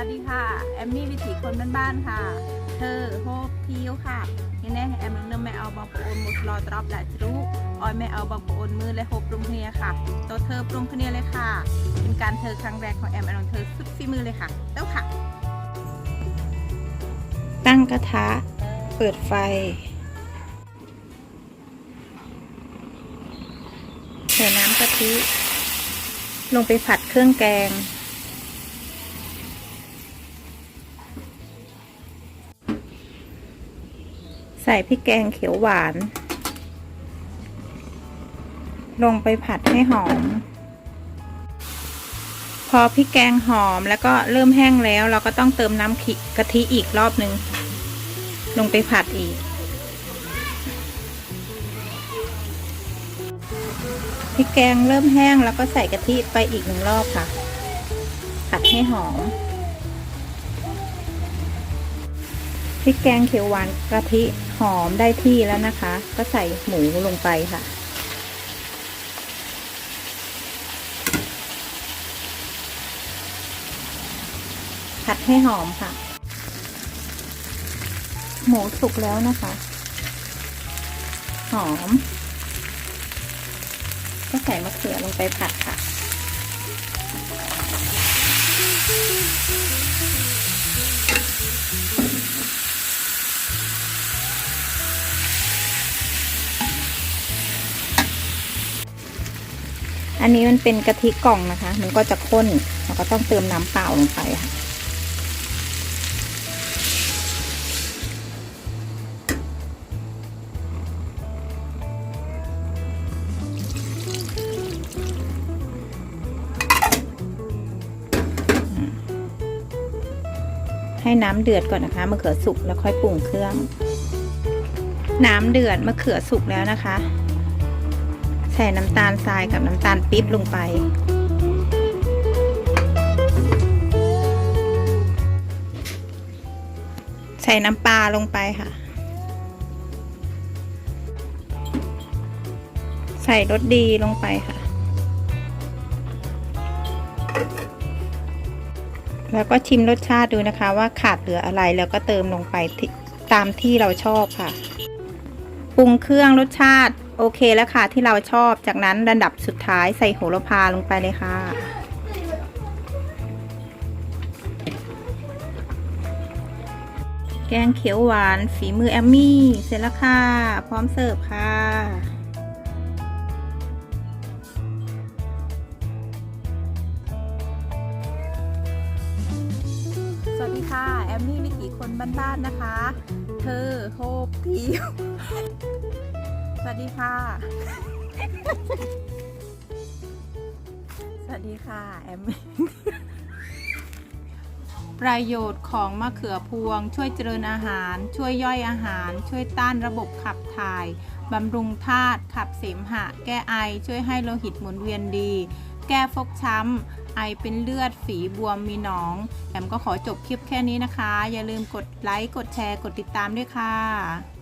วัสดีค่ะ แอมมี่วิถีคนบ้านๆค่ะ เธอโฮปทิวค่ะนี่แน่แอมนึงไม่เอาบางปอนมุดรอตรอบและจรู้ออยไม่เอาบางปอนมือและโฮปปรุงเพนียค่ะตัวเธอปรุงเพนียเลยค่ะ เป็นการเธอครั้งแรกของแอมแอนของเธอสุดฝีมือเลยค่ะเต้าค่ะ ตั้งกระทะ เปิดไฟ ใส่น้ำกะทิ ลงไปผัดเครื่องแกง ใส่พริกแกงเขียวหวาน ลงไปผัดให้หอม พอพริกแกงหอมแล้วก็เริ่มแห้งแล้ว เราก็ต้องเติมน้ำกะทิอีกรอบหนึ่งลงไปผัดอีกพริกแกงเริ่มแห้งแล้วก็ใส่กะทิไปอีกหนึ่งรอบค่ะ ผัดให้หอม ริกแกงเขียวหวานกะทิหอมได้ที่แล้วนะคะ ก็ใส่หมูลงไปค่ะ ผัดให้หอมค่ะ หมูสุกแล้วนะคะ หอม ก็ใส่มะเขือลงไปผัดค่ะ อันนี้มันเป็นกะทิกล่องนะคะ มันก็จะข้นเราก็ต้องเติมน้ำเปล่าลงไปค่ะให้น้ำเดือดก่อนนะคะมะเขือสุกแล้วค่อยปรุงเครื่อง น้ำเดือดมะเขือสุกแล้วนะคะ ใส่น้ำตาลทรายกับน้ำตาลปี๊บลงไป ใส่น้ำปลาลงไปค่ะ ใส่รสดีลงไปค่ะ แล้วก็ชิมรสชาติดูนะคะว่าขาดเหลืออะไรแล้วก็เติมลงไปตามที่เราชอบค่ะ ปรุงเครื่องรสชาติ โอเคแล้วค่ะที่เราชอบจากนั้นระดับสุดท้ายใส่โหระพาลงไปเลยค่ะ แกงเขียวหวานฝีมือแอมมี่ เสร็จแล้วค่ะ พร้อมเสิร์ฟค่ะสวัสดีค่ะแอมมี่วิถีคนบ้านๆนะคะ เธอโฮปทิ วสวัสดีค่ะ สวัสดีค่ะ แอม ประโยชน์ของมะเขือพวง ช่วยเจริญอาหาร ช่วยย่อยอาหาร ช่วยต้านระบบขับถ่าย บำรุงธาตุ ขับเสมหะ แก้ไอ ช่วยให้โลหิตหมุนเวียนดี แก้ฟกช้ำไอเป็นเลือดฝีบวมมีหนองแอมก็ขอจบคลิปแค่นี้นะคะ อย่าลืมกดไลค์ กดแชร์ กดติดตามด้วยค่ะ